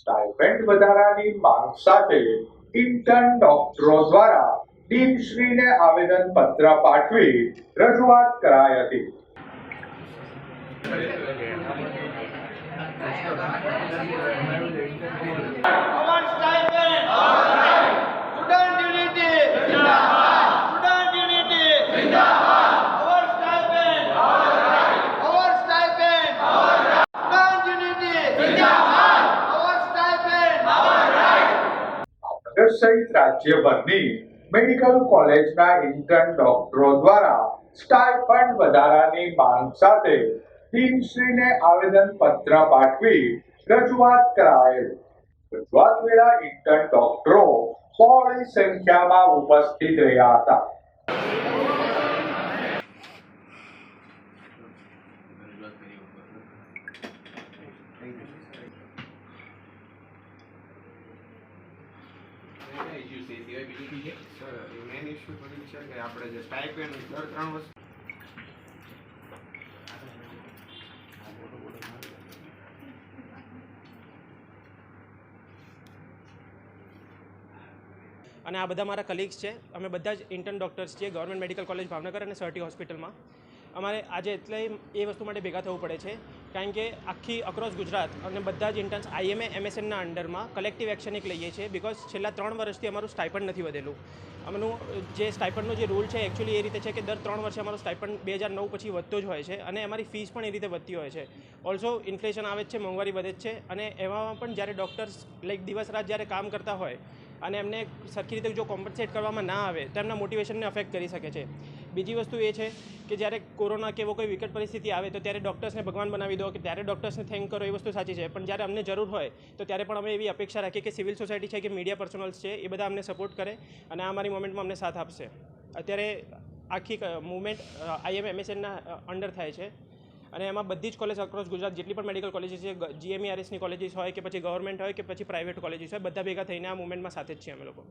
Stipend વધારાની માંગ સાથે ઇન્ટર્ન ડોક્ટરો દ્વારા ડીનશ્રીને આવેદન પત્ર પાઠવી રજૂઆત કરાઈ હતી Thank stipend. ભાવનગર સહિત રાજ્યભરની મેડિકલ કોલેજના ઇન્ટર્ન ડોક્ટરો દ્વારા સ્ટાઇપન્ડ વધારાની માંગ સાથે ટીમશ્રીને આવેદન પત્ર પાઠવી રજૂઆત કરાયેલ. રજૂઆત વેળા ઇન્ટર્ન ડોક્ટરો બહોળી સંખ્યામાં ઉપસ્થિત રહ્યા હતા. ઇસ્યુ છે. સિવાય બીજું કઈ છે. સર મેઇન ઇશ્યુ બધું છે કે આપણે જે સ્ટાઇપેન્ડ દર ત્રણ વર્ષ અને આ બધા મારા કલીગ્સ છે. અમે બધા જ ઇન્ટર્ન ડૉક્ટર્સ છીએ. ગવર્મેન્ટ મેડિકલ કોલેજ ભાવનગર અને સર્ટી હોસ્પિટલમાં અમારે આજે એટલે એ વસ્તુ માટે ભેગા થવું પડે છે. કારણ કે આખી અક્રોસ ગુજરાત અને બધા જ ઇન્ટર્ન્સ આઈએમએ એમએસએનના અંડરમાં કલેક્ટિવ એક્શન એક લઈએ છીએ બિકોઝ છેલ્લા ત્રણ વર્ષથી અમારું સ્ટાઇપન્ડ નથી વધેલું. અમનું જે સ્ટાઇપન્ડનો જે રૂલ છે એકચ્યુઅલી એ રીતે છે કે દર ત્રણ વર્ષે અમારું સ્ટાઇપન્ડ બે હજાર નવ પછી વધતો જ હોય છે અને અમારી ફીસ પણ એ રીતે વધતી હોય છે. ઓલ્સો ઇન્ફ્લેશન આવે જ છે, મોંઘવારી વધે જ છે અને એવામાં પણ જ્યારે ડૉક્ટર્સ લાઈક દિવસ રાત જ્યારે કામ કરતા હોય અને એમને સરખી રીતે જો કોમ્પન્સેટ કરવામાં ના આવે તો એમના મોટિવેશનને અફેક્ટ કરી શકે છે. બીજી વસ્તુ એ છે કે જ્યારે કોરોના કે એવો કોઈ વિકટ પરિસ્થિતિ આવે તો ત્યારે ડૉક્ટર્સને ભગવાન બનાવી દો કે ત્યારે ડૉક્ટર્સને થેન્ક કરો, એ વસ્તુ સાચી છે. પણ જ્યારે અમને જરૂર હોય તો ત્યારે પણ અમે એવી અપેક્ષા રાખીએ કે સિવિલ સોસાયટી છે કે મીડિયા પર્સનલ્સ છે એ બધા અમને સપોર્ટ કરે અને આ અમારી મોમેન્ટમાં અમને સાથ આપશે. અત્યારે આખી મુવમેન્ટ આઈએમ એમએસએનના અંડર થાય છે અને એમાં બધી જ કોલેજ અક્રોસ ગુજરાત, જેટલી પણ મેડિકલ કોલેજીસ છે જીએમઈઆરએસની કોલેજીસ હોય કે પછી ગવર્મેન્ટ હોય કે પછી પ્રાઇવેટ કોલેજીસ હોય, બધા ભેગા થઈને આ મુવમેન્ટમાં સાથે જ છીએ અમે લોકો.